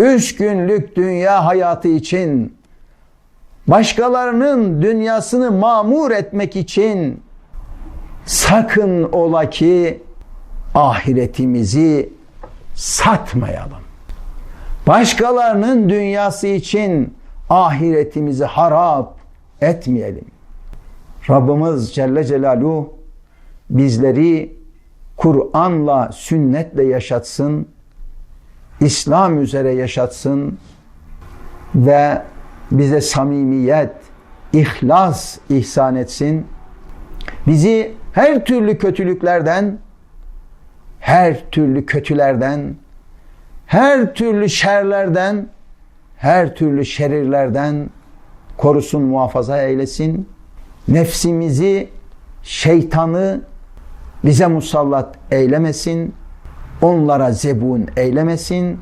üç günlük dünya hayatı için, başkalarının dünyasını mamur etmek için sakın ola ki ahiretimizi satmayalım. Başkalarının dünyası için ahiretimizi harap etmeyelim. Rabbimiz Celle Celaluhu bizleri Kur'an'la, sünnetle yaşatsın, İslam üzere yaşatsın ve bize samimiyet, ihlas ihsan etsin. Bizi her türlü kötülüklerden, her türlü kötülerden, her türlü şerlerden, her türlü şerirlerden korusun, muhafaza eylesin. Nefsimizi, şeytanı bize musallat eylemesin. Onlara zebun eylemesin